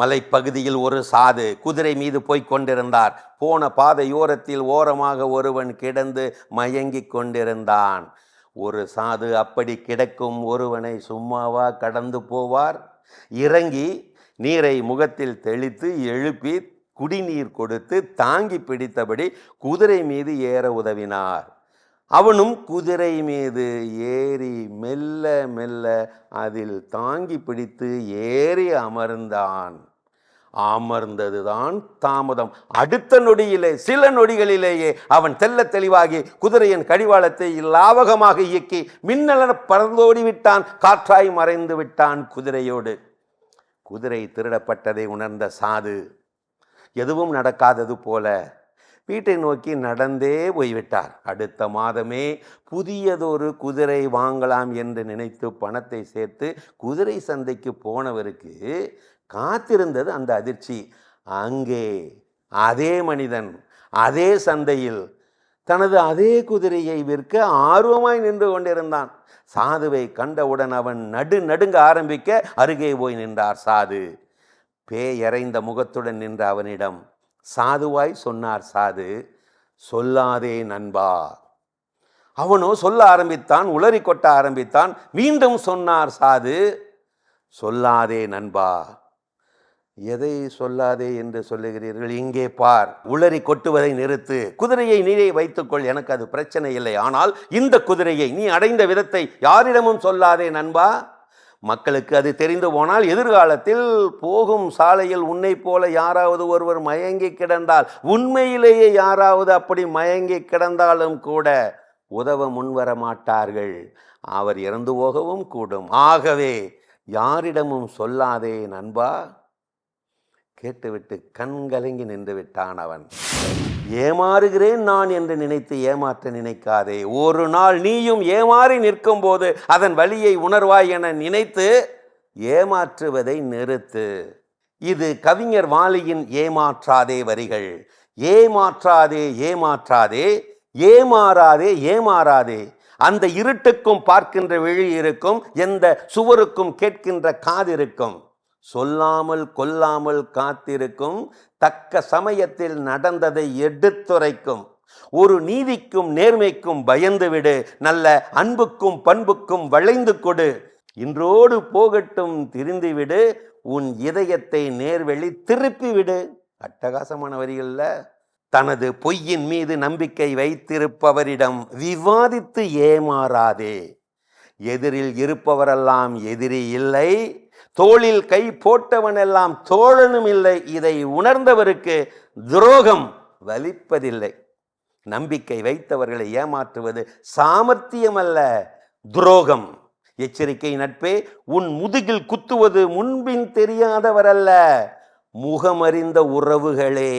மலைப்பகுதியில் ஒரு சாது குதிரை மீது போய்க் கொண்டிருந்தார். போன பாதையோரத்தில் ஓரமாக ஒருவன் கிடந்து மயங்கிக் கொண்டிருந்தான். ஒரு சாது அப்படி கிடக்கும் ஒருவனை சும்மாவா கடந்து போவார்? இறங்கி நீரை முகத்தில் தெளித்து எழுப்பி குடிநீர் கொடுத்து தாங்கி பிடித்தபடி குதிரை மீது ஏற உதவினார். அவனும் குதிரை மீது ஏறி மெல்ல மெல்ல அதில் தாங்கி பிடித்து ஏறி அமர்ந்தான். அமர்ந்ததுதான் தாமதம். அடுத்த நொடியிலே சில நொடிகளிலேயே அவன் தெல்ல தெளிவாகி குதிரையின் கடிவாளத்தை லாவகமாக இயக்கி மின்னலன பறந்தோடி விட்டான். காற்றாய் மறைந்து விட்டான் குதிரையோடு. குதிரை திருடப்பட்டதை உணர்ந்த சாது எதுவும் நடக்காதது போல வீட்டை நோக்கி நடந்தே போய்விட்டார். அடுத்த மாதமே புதியதொரு குதிரை வாங்கலாம் என்று நினைத்து பணத்தை சேர்த்து குதிரை சந்தைக்கு போனவருக்கு காத்திருந்தது அந்த அதிர்ச்சி. அங்கே அதே மனிதன் அதே சந்தையில் தனது அதே குதிரையை விற்க ஆர்வமாய் நின்று கொண்டிருந்தான். சாதுவை கண்டவுடன் அவன் நடு நடுங்க ஆரம்பிக்க அருகே போய் நின்றார். சாது பேயறைந்த முகத்துடன் நின்ற அவனிடம் சாதுவாய் சொன்னார் சாது சொல்லாதே நண்பா. அவனோ சொல்ல ஆரம்பித்தான் உளறி கொட்ட ஆரம்பித்தான் மீண்டும் சொன்னார் சாது சொல்லாதே நண்பா. எதை சொல்லாதே என்று சொல்லுகிறீர்கள்? இங்கே பார் உளறி கொட்டுவதை நிறுத்து. குதிரையை நீரே வைத்துக்கொள் எனக்கு அது பிரச்சனை இல்லை. ஆனால் இந்த குதிரையை நீ அடைந்த விதத்தை யாரிடமும் சொல்லாதே நண்பா. மக்களுக்கு அது தெரிந்து போனால் எதிர்காலத்தில் போகும் சாலையில் உன்னை போல யாராவது ஒருவர் மயங்கி கிடந்தால் உண்மையிலேயே யாராவது அப்படி மயங்கி கிடந்தாலும் கூட உதவ முன்வர மாட்டார்கள் அவர் இறந்து போகவும் கூடும். ஆகவே யாரிடமும் சொல்லாதே நண்பா. கேட்டுவிட்டு கண் கலங்கி நின்று விட்டான் அவன். ஏமாறுகிறேன் நான் என்று நினைத்து ஏமாற்ற நினைக்காதே. ஒரு நாள் நீயும் ஏமாறி நிற்கும் போது அதன் வழியை உணர்வாய் என நினைத்து ஏமாற்றுவதை நிறுத்து. இது கவிஞர் வாலியின் ஏமாற்றாதே வரிகள். ஏமாற்றாதே ஏமாற்றாதே ஏமாறாதே ஏமாறாதே. அந்த இருட்டுக்கும் பார்க்கின்ற விழி இருக்கும் எந்த சுவருக்கும் கேட்கின்ற காது இருக்கும். சொல்லாமல் கொல்லாமல் காத்திருக்கும் தக்க சமயத்தில் நடந்ததை எடுத்துரைக்கும். ஒரு நீதிக்கும் நேர்மைக்கும் பயந்துவிடு நல்ல அன்புக்கும் பண்புக்கும் வளைந்து கொடு. இன்றோடு போகட்டும் திரிந்துவிடு உன் இதயத்தை நேர்வெளி திருப்பி விடு. அட்டகாசமான வரிகள்ல தனது பொய்யின் மீது நம்பிக்கை வைத்திருப்பவரிடம் விவாதித்து ஏமாறாதே. எதிரில் இருப்பவரெல்லாம் எதிரி இல்லை தோளில் கை போட்டவனெல்லாம் தோழனும் இல்லை. இதை உணர்ந்தவருக்கு துரோகம் வலிப்பதில்லை. நம்பிக்கை வைத்தவர்களை ஏமாற்றுவது சாமர்த்தியம் அல்ல துரோகம். எச்சரிக்கை நட்பே உன் முதுகில் குத்துவது முன்பின் தெரியாதவர் அல்ல முகமறிந்த உறவுகளே.